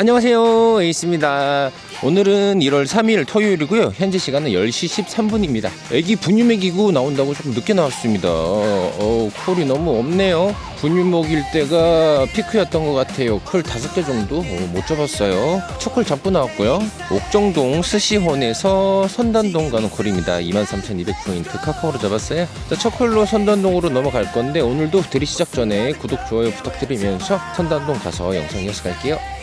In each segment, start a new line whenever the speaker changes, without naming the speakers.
안녕하세요. 에이스입니다. 오늘은 1월 3일 토요일이고요. 현재 시간은 10시 13분입니다. 애기 분유 먹이고 나온다고 조금 늦게 나왔습니다. 어, 콜이 너무 없네요. 분유 먹일 때가 피크였던 것 같아요. 콜 5개 정도? 어, 못 잡았어요. 첫콜 잡고 나왔고요. 옥정동 스시혼에서 선단동 가는 콜입니다. 23,200포인트 카카오로 잡았어요. 자, 첫 콜로 선단동으로 넘어갈 건데 오늘도 들이 시작 전에 구독 좋아요 부탁드리면서 선단동 가서 영상 갈게요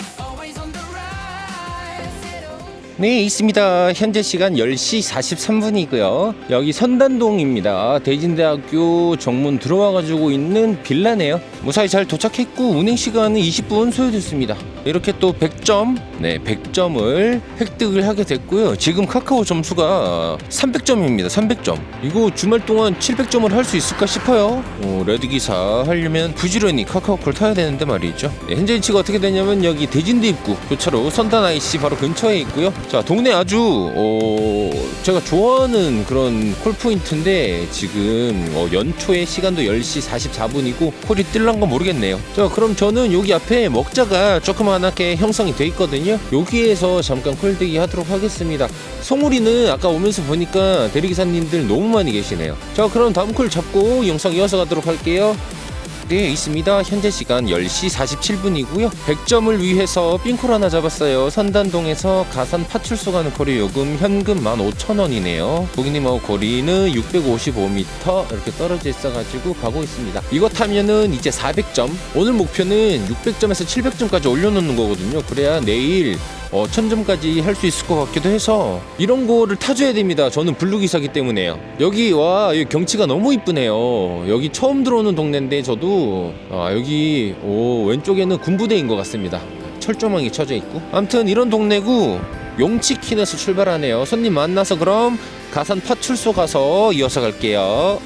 네, 있습니다. 현재 시간 10시 43분이고요. 여기 선단동입니다. 대진대학교 정문 들어와 가지고 있는 빌라네요. 무사히 잘 도착했고 운행 시간은 20분 소요됐습니다. 이렇게 또 100점, 네, 100점을 획득을 하게 됐고요. 지금 카카오 점수가 300점입니다. 300점. 이거 주말 동안 700점을 할 수 있을까 싶어요. 어, 레드 기사 하려면 부지런히 카카오콜 타야 되는데 말이죠. 네, 현재 위치가 어떻게 되냐면 여기 대진대 입구 교차로 선단 IC 바로 근처에 있고요. 자, 동네 아주 어, 제가 좋아하는 그런 콜 포인트인데 지금 어, 연초에 시간도 10시 44분이고 콜이 뜰란 건 모르겠네요. 자, 그럼 저는 여기 앞에 먹자가 조그만하게 형성이 돼 있거든요. 여기에서 잠깐 콜대기 하도록 하겠습니다. 송우리는 아까 오면서 보니까 대리기사님들 너무 많이 계시네요. 자, 그럼 다음 콜 잡고 영상 이어서 가도록 할게요. 네, 있습니다. 현재 시간 10시 47분이고요. 100점을 위해서 삥콜 하나 잡았어요. 선단동에서 가산 파출소 가는 거리 요금 현금 15,000원이네요. 고객님하고 거리는 655m 이렇게 떨어져 있어가지고 가고 있습니다. 이거 타면은 이제 400점. 오늘 목표는 600점에서 700점까지 올려놓는 거거든요. 그래야 내일 어, 1000점까지 할 수 있을 것 같기도 해서 이런 거를 타줘야 됩니다. 저는 블루기사기 때문에요. 여기 와 여기 경치가 너무 이쁘네요. 여기 처음 들어오는 동네인데 저도 아, 여기 오, 왼쪽에는 군부대인 것 같습니다. 철조망이 쳐져 있고 아무튼 이런 동네고 용치킨에서 출발하네요. 손님 만나서 그럼 가산 파출소 가서 이어서 갈게요.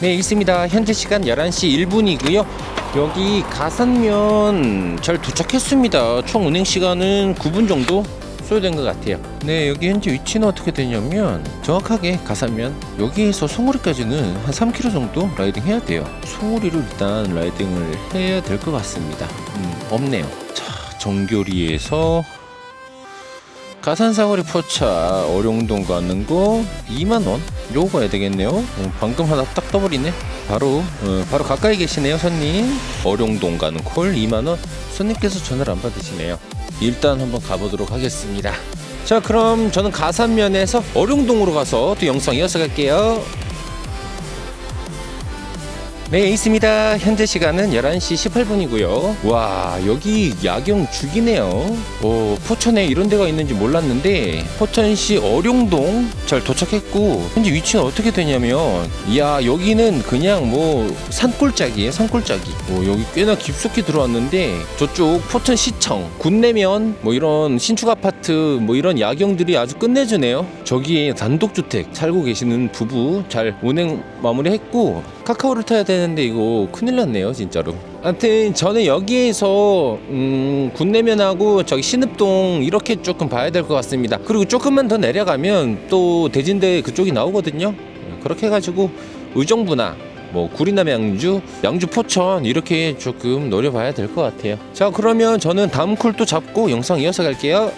네, 있습니다. 현재 시간 11시 1분이고요. 여기 가산면 잘 도착했습니다. 총 운행 시간은 9분 정도 소요된 것 같아요. 네, 여기 현재 위치는 어떻게 되냐면 정확하게 가산면 여기에서 송우리까지는 한 3km 정도 라이딩 해야 돼요. 송우리로 일단 라이딩을 해야 될 것 같습니다. 음, 없네요. 자, 정교리에서 가산사거리 포차 어룡동 가는 거 2만 원 요거 가야 되겠네요. 어, 방금 하나 딱 떠버리네. 바로 어, 바로 가까이 계시네요 손님. 어룡동 가는 콜 2만 원. 손님께서 전화를 안 받으시네요. 일단 한번 가보도록 하겠습니다. 자 그럼 저는 가산면에서 어룡동으로 가서 또 영상 이어서 갈게요. 네, 있습니다. 현재 시간은 11시 18분이고요. 와, 여기 야경 죽이네요. 어, 포천에 이런 데가 있는지 몰랐는데 포천시 어룡동 잘 도착했고 현재 위치는 어떻게 되냐면 이야, 여기는 그냥 뭐 산골짜기예요, 산골짜기. 어, 여기 꽤나 깊숙이 들어왔는데 저쪽 포천시청, 군내면 뭐 이런 신축 아파트 뭐 이런 야경들이 아주 끝내주네요. 저기에 단독주택 살고 계시는 부부 잘 운행 마무리했고 카카오를 타야 되는데 이거 큰일 났네요 진짜로. 아무튼 저는 여기에서 음, 군내면하고 저기 신읍동 이렇게 조금 봐야 될 것 같습니다. 그리고 조금만 더 내려가면 또 대진대 그쪽이 나오거든요. 그렇게 해가지고 의정부나 뭐 구리남 양주, 양주 포천 이렇게 조금 노려봐야 될 것 같아요. 자 그러면 저는 다음 콜또 잡고 영상 이어서 갈게요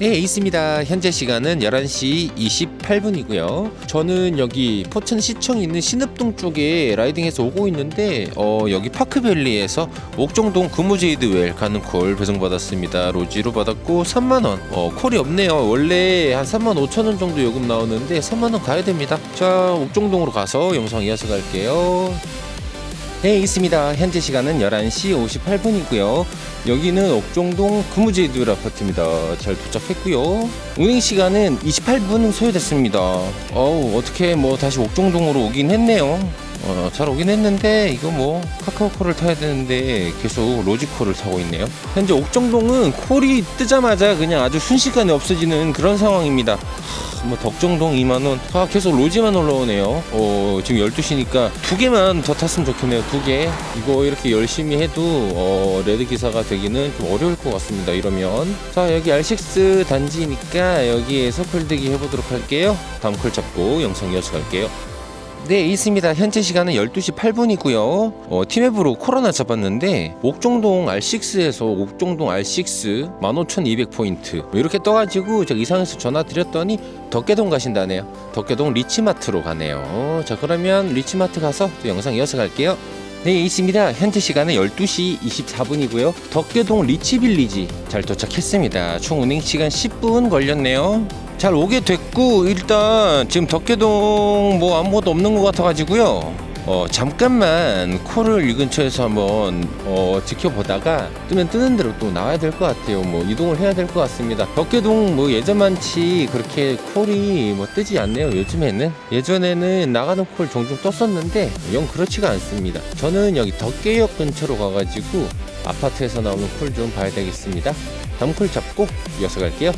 네, 있습니다. 현재 시간은 11시 28분이고요. 저는 여기 포천 시청 있는 신읍동 쪽에 라이딩해서 오고 있는데 어, 여기 파크밸리에서 옥정동 금우제이드웰 가는 콜 배송받았습니다. 로지로 받았고 3만 원. 어, 콜이 없네요. 원래 한 3만 5천 원 정도 요금 나오는데 3만 원 가야 됩니다. 자, 옥정동으로 가서 영상 이어서 갈게요. 네, 있습니다. 현재 시간은 11시 58분이고요. 여기는 옥정동 금우제이드 아파트입니다. 잘 도착했고요. 운행 시간은 28분 소요됐습니다. 어우, 어떻게 뭐 다시 옥정동으로 오긴 했네요. 어, 잘 오긴 했는데 이거 뭐 카카오콜을 타야 되는데 계속 로지콜을 타고 있네요. 현재 옥정동은 콜이 뜨자마자 그냥 아주 순식간에 없어지는 그런 상황입니다. 하, 뭐 덕정동 2만 원. 아 계속 로지만 올라오네요. 어, 지금 12시니까 두 개만 더 탔으면 좋겠네요. 두 개. 이거 이렇게 열심히 해도 어, 레드 기사가 되기는 좀 어려울 것 같습니다. 이러면 자 여기 R6 단지니까 여기에서 콜대기 해보도록 할게요. 다음 콜 잡고 영상 이어서 갈게요. 네, 있습니다. 현재 시간은 12시 8분이고요. 어, 팀앱으로 코로나 잡았는데 옥종동 R6에서 옥종동 R6 15,200포인트 뭐 이렇게 떠가지고 저 이상에서 전화 드렸더니 덕계동 가신다네요. 덕계동 리치마트로 가네요. 자, 그러면 리치마트 가서 또 영상 이어서 갈게요. 네, 있습니다. 현재 시간은 12시 24분이고요. 덕계동 리치빌리지 잘 도착했습니다. 총 운행 시간 10분 걸렸네요. 잘 오게 됐고 일단 지금 덕계동 뭐 아무것도 없는 것 같아가지고요. 어 잠깐만 코를 이 근처에서 한번 어 지켜보다가 뜨면 뜨는 대로 또 나와야 될 것 같아요. 뭐 이동을 해야 될 것 같습니다. 덕계동 뭐 예전만치 그렇게 콜이 뭐 뜨지 않네요. 요즘에는 예전에는 나가는 콜 종종 떴었는데 영 그렇지가 않습니다. 저는 여기 덕계역 근처로 가가지고 아파트에서 나오는 콜 좀 봐야 되겠습니다. 다음 콜 잡고 이어서 갈게요.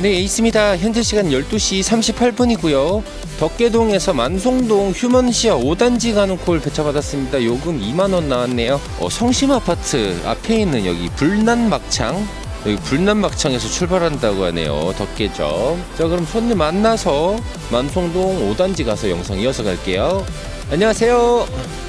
네, 있습니다. 현재 시간 12시 38분이고요. 덕계동에서 만송동 휴먼시아 5단지 가는 콜 배차받았습니다. 요금 2만원 나왔네요. 어, 성심 아파트 앞에 있는 여기 불난막창. 여기 불난막창에서 출발한다고 하네요. 덕계점. 자, 그럼 손님 만나서 만송동 5단지 가서 영상 이어서 갈게요. 안녕하세요.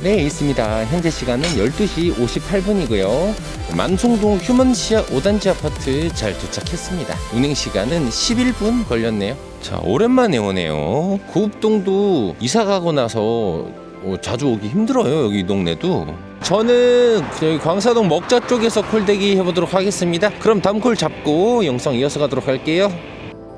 네, 있습니다. 현재 시간은 12시 58분이고요. 만송동 휴먼시아 5단지 아파트 잘 도착했습니다. 운행 시간은 11분 걸렸네요. 자, 오랜만에 오네요. 구읍동도 이사 가고 나서 어, 자주 오기 힘들어요. 여기 이 동네도. 저는 여기 광사동 먹자 쪽에서 콜대기 해보도록 하겠습니다. 그럼 다음 콜 잡고 영상 이어서 가도록 할게요.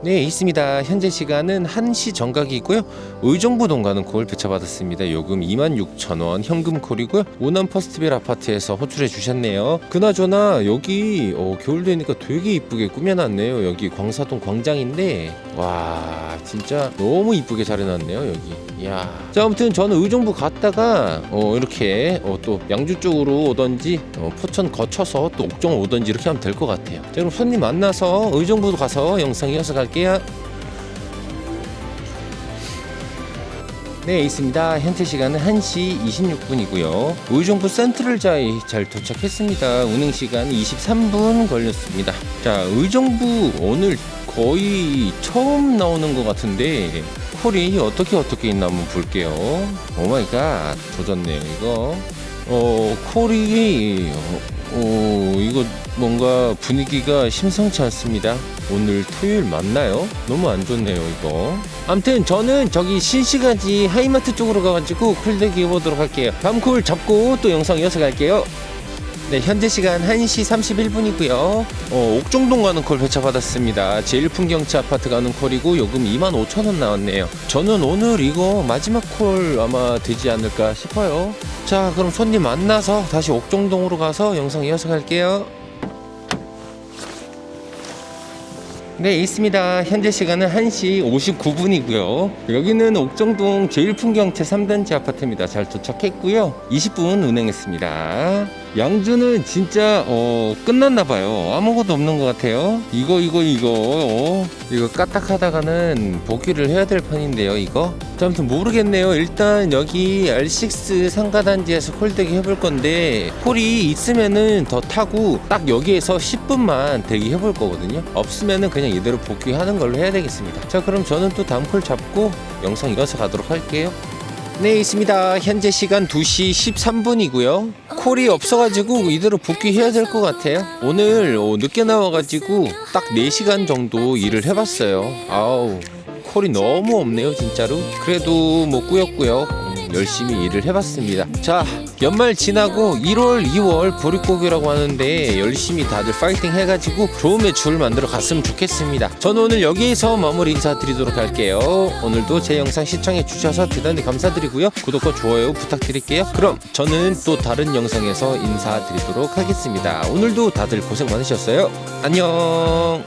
네, 있습니다. 현재 시간은 1시 정각이고요. 의정부 동 가는 콜 배차받았습니다. 요금 26,000원 현금 콜이고요. 오남 퍼스트빌 아파트에서 호출해 주셨네요. 그나저나 여기 어, 겨울 되니까 되게 이쁘게 꾸며놨네요. 여기 광사동 광장인데 와 진짜 너무 이쁘게 잘 해놨네요. 여기. 이야. 자 아무튼 저는 의정부 갔다가 어, 이렇게 어, 또 양주 쪽으로 오던지 어, 포천 거쳐서 또 옥정 오던지 이렇게 하면 될 것 같아요. 자 그럼 손님 만나서 의정부도 가서 영상 이어서 갈게요. 네, 있습니다. 현재 시간은 1시 26분이고요. 의정부 센트럴자에 잘 도착했습니다. 운행 시간 23분 걸렸습니다. 자, 의정부 오늘 거의 처음 나오는 것 같은데 콜이 어떻게 어떻게 있나 한번 볼게요. 오마이갓, 조졌네요, 이거. 어, 콜이 어, 어, 이거 뭔가 분위기가 심상치 않습니다. 오늘 토요일 맞나요? 너무 안 좋네요, 이거. 암튼 저는 저기 신시가지 하이마트 쪽으로 가가지고 쿨대기 해보도록 할게요. 다음 콜 잡고 또 영상 이어서 갈게요. 네, 현재 시간 1시 31분이고요. 어, 옥종동 가는 콜 배차 받았습니다. 제일풍경차 아파트 가는 콜이고 요금 25,000원 나왔네요. 저는 오늘 이거 마지막 콜 아마 되지 않을까 싶어요. 자, 그럼 손님 만나서 다시 옥종동으로 가서 영상 이어서 갈게요. 네, 있습니다. 현재 시간은 1시 59분이고요. 여기는 옥정동 제일풍경채 3단지 아파트입니다. 잘 도착했고요. 20분 운행했습니다. 양주는 진짜 어, 끝났나 봐요. 아무것도 없는 것 같아요. 이거 이거 이거 어, 이거 까딱하다가는 복귀를 해야 될 판인데요. 이거. 자, 아무튼 모르겠네요. 일단 여기 R6 상가단지에서 콜대기 해볼 건데 콜이 있으면은 더 타고 딱 여기에서 10분만 대기 해 볼 거거든요. 없으면은 그냥 이대로 복귀하는 걸로 해야 되겠습니다. 자, 그럼 저는 또 다음 콜 잡고 영상 이어서 가도록 할게요. 네, 있습니다. 현재 시간 2시 13분이고요. 콜이 없어가지고 이대로 복귀해야 될 것 같아요. 오늘 어, 늦게 나와가지고 딱 4시간 정도 일을 해봤어요. 아우, 콜이 너무 없네요, 진짜로. 그래도 뭐 꾸역꾸역 음, 열심히 일을 해봤습니다. 자, 연말 지나고 1월, 2월 보릿고기라고 하는데 열심히 다들 파이팅 해가지고 좋은 매출 만들어 갔으면 좋겠습니다. 저는 오늘 여기에서 마무리 인사드리도록 할게요. 오늘도 제 영상 시청해 주셔서 대단히 감사드리고요. 구독과 좋아요 부탁드릴게요. 그럼 저는 또 다른 영상에서 인사드리도록 하겠습니다. 오늘도 다들 고생 많으셨어요. 안녕.